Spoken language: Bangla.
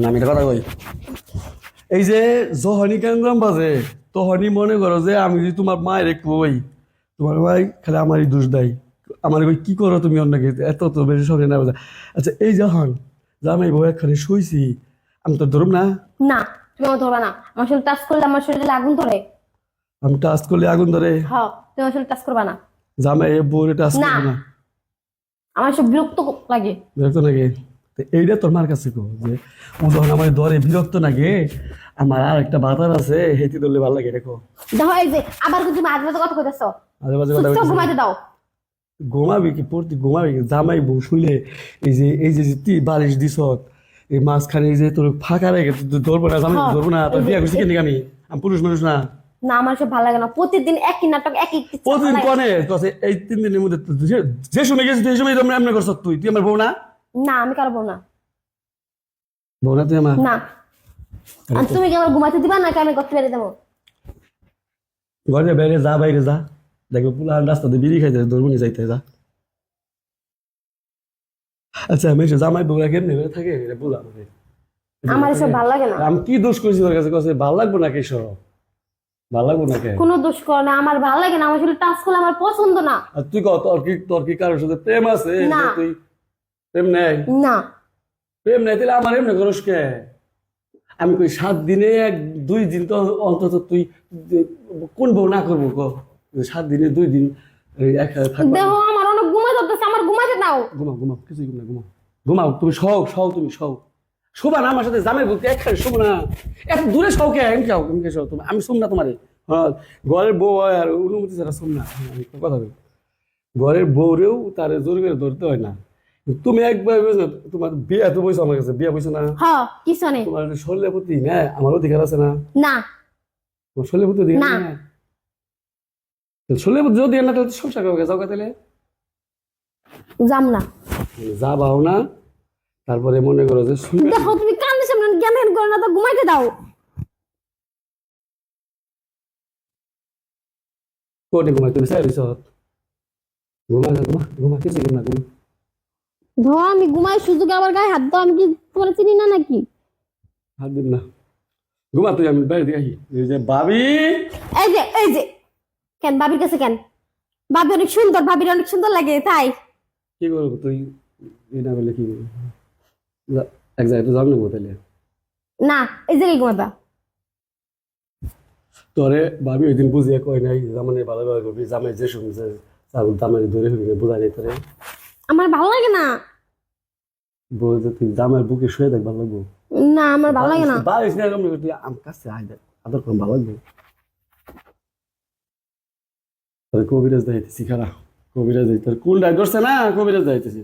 না আমি কথা কই? এই যে যখনই কেন্দ্রাম বাজে তখনই মনে করো যে আমি যদি তোমার মায়ের কই তোমার ভাই খালি আমারই দোষ দেয়। আমার কই কি করো তুমি অন্যকে এত তো বেশি সঙ্গে না বোঝা। আচ্ছা এই যখন যে আমি বউ একখানে শুইছি আমি তো ধরুম না? না তুমি আমার ধরবা না। আমার শরীর টাচ করলে আমার শরীরে আগুন ধরে। আমি টাচ করলে আগুন ধরে? হ্যাঁ তুমি শরীর টাচ করবা না। জামাই এ বউরে টাচ। করবে না। আমার সব বিরক্ত লাগে। বিরক্ত লাগে? তো এইটা তোর মার কাছে কো যে ও যখন আমার দরে বিরক্ত লাগে আমার আর একটা বাতার আছে হেঁটে ধরলে ভালো লাগে দেখো দেখো এই যে আবার কিন্তু তুমি আজকে কথা কইতেছ। আজে বাজে কথা বলতেছি। ঘুমাইতে দাও। ঘুমাবি কি পড়তি ঘুমাবি কি জামাই বউ শুইলে এই যে এই যে তুই বালিশ দিছ এই মাঝখানে যে তোর ফাঁকা রেখে তুই ধরবো না জামাই হ্যাঁ। ধরবো না তোর বিয়া করছি কেন আমি? আমি পুরুষ মানুষ না। না আমার সব ভালো লাগে না। প্রতিদিন একই নাটক একই প্রতিদিন। কনে? এই তিন দিনের মধ্যে যে- সময় গেছিস সেই সময় এমনি করছ তুই। তুই আমার বউ না? না আমি কারও বউ না। বউ না তুই আমার? না। আর তুমি কি আমার ঘুমাইতে দিবা নাকি আমি করতে পেরে দেবো ঘরে বাইরে যা বাইরে যা। দেখবে পুলা রাস্তাতে বিড়ি খাইতে ধরবো নি যাইতে যা। আচ্ছা আমি জামাই বউরা কেমনি করে থাকে? এটা আমাকে। আমার সব ভালো লাগে না। আমি কি দোষ করেছি তোর কাছে? কাছে ভালো লাগবো না কেসব ভালো লাগবো না কে কোনো দোষ করে না আমার ভালো লাগে না। আমার শরীর টাচ করলে আমার পছন্দ না। আর তুই কত তোর কি তোর কি কারোর সাথে প্রেম আছে? না। তুই প্রেম নেই? না। প্রেম নেই তাহলে আমার এমনি করস কে? আমি কই সাত দিনে এক দুই দিন তো অন্তত তুই যে- কোন বউ না করব ক? সাত দিনে দুই দিন এক দেহ আমার অনেক ধরতেছে আমার ঘুমাইতে দাও। ঘুমাও ঘুমাও কিছুই ঘুম না ঘুমাও। ঘুমাও তুমি সও সও তুমি সও শোভা না আমার সাথে জামাই বলতে একখানে শোভা না। এত দূরে সও কে? আমি যাও তুমি সও তুমি আমি শুন না তোমারে। হ্যাঁ ঘরের বউ আর অনুমতি ছাড়া শুন না। আমি একটা কথা বলি। ঘরের বউরেও তার জোর করে ধরতে হয় না। তুমি একবার তোমার বিয়ে তো বইছো আমার কাছে বিয়ে বইছো না? হ কিছু নেই। তোমার শরীরের প্রতি না আমার অধিকার আছে না? না। তোমার শরীরের প্রতি অধিকার না। শরীরের প্রতি যদি না তাহলে সংসার করবে যাও তাহলে? যাম না। যা বাও না তারপরে মনে করো যে দেখো তুমি কান্দিস সামনে জ্ঞান করো না তো ঘুমাইতে দাও। কোটে ঘুমাই তুমি সাই রিসত ঘুমা ঘুমা ঘুমা কিছু ঘুমা ঘুমা ধর আমি ঘুমাই সুযোগ আবার গায়ে হাত দাও আমি কি তোমার চিনি না নাকি? হাত দিন না। ঘুমা তুই আমি বাইরে দিয়ে এই যে ভাবি। এই যে এই যে। কেন কাছে কেন? বাবি অনেক সুন্দর অনেক সুন্দর লাগে তাই। কি করব তুই? এই না বলে কি করব? এক জায়গায় তো নেব তাহলে? না এই জায়গায় ঘুমাবা। তোরে ভাবি ওই দিন বুঝিয়ে কয় নাই জামানে ভালো ব্যবহার করবি জামাই যে শুনছে জামাই ধরে হবি বোঝা নেই তোরে। আমার ভালো লাগে না। বলতে তুই দামের বুকে শুয়ে দেখ ভালো লাগবো। না আমার ভালো লাগে না। বারিশ না এরকম তুই আম কাছে আয় দেখ আদর করে ভালো লাগবে। তোর কবিরাজ দাইতেছি খারাপ কবিরাজ তোর কোন ডাক করছে না? কবিরাজ দাইতেছি